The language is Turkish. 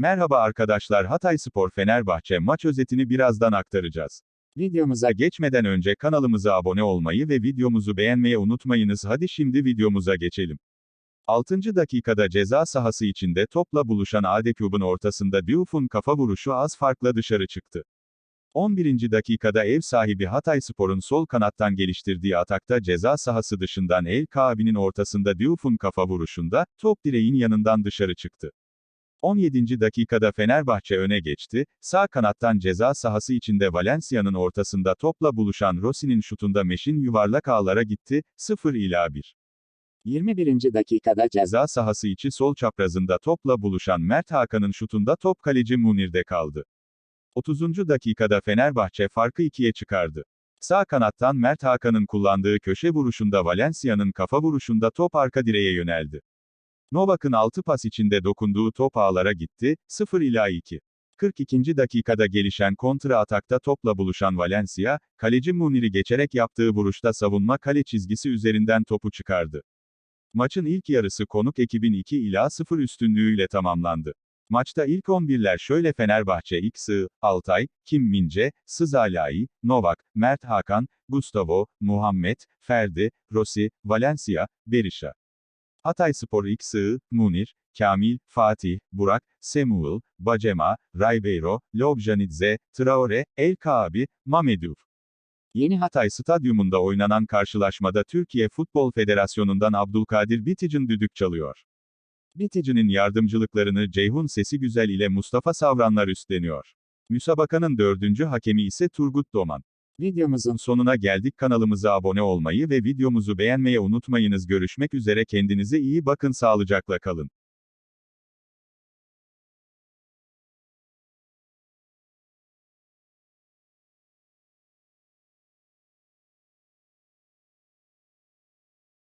Merhaba arkadaşlar Hatayspor Fenerbahçe maç özetini birazdan aktaracağız. Videomuza geçmeden önce kanalımıza abone olmayı ve videomuzu beğenmeyi unutmayınız hadi şimdi videomuza geçelim. 6. dakikada ceza sahası içinde topla buluşan Adekub'un ortasında Diouf'un kafa vuruşu az farkla dışarı çıktı. 11. dakikada ev sahibi Hatayspor'un sol kanattan geliştirdiği atakta ceza sahası dışından El Kaabi'nin ortasında Diouf'un kafa vuruşunda, top direğin yanından dışarı çıktı. 17. dakikada Fenerbahçe öne geçti, sağ kanattan ceza sahası içinde Valencia'nın ortasında topla buluşan Rossi'nin şutunda Meşin yuvarlak ağlara gitti, 0 ila 1. 21. dakikada ceza sahası içi sol çaprazında topla buluşan Mert Hakan'ın şutunda top kaleci Munir'de kaldı. 30. dakikada Fenerbahçe farkı ikiye çıkardı. Sağ kanattan Mert Hakan'ın kullandığı köşe vuruşunda Valencia'nın kafa vuruşunda top arka direğe yöneldi. Novak'ın 6 pas içinde dokunduğu top ağlara gitti, 0 ila 2. 42. dakikada gelişen kontra atakta topla buluşan Valencia, kaleci Munir'i geçerek yaptığı vuruşta savunma kale çizgisi üzerinden topu çıkardı. Maçın ilk yarısı konuk ekibin 2 ila 0 üstünlüğüyle tamamlandı. Maçta ilk 11'ler şöyle Fenerbahçe sığ, Altay, Kim Mince, Sızalai, Novak, Mert Hakan, Gustavo, Muhammed, Ferdi, Rossi, Valencia, Berisha. Hatayspor ilk sığ, Munir, Kamil, Fatih, Burak, Samuel, Bacema, Ribeiro, Lobjanidze, Traore, El Kaabi, Mamedov. Yeni Hatay Stadyumunda oynanan karşılaşmada Türkiye Futbol Federasyonu'ndan Abdülkadir Bitic'in düdük çalıyor. Bitic'in yardımcılıklarını Ceyhun Sesi Güzel ile Mustafa Savranlar üstleniyor. Müsabakanın dördüncü hakemi ise Turgut Doman. Videomuzun sonuna geldik. Kanalımıza abone olmayı ve videomuzu beğenmeyi unutmayınız. Görüşmek üzere. Kendinize iyi bakın. Sağlıcakla kalın.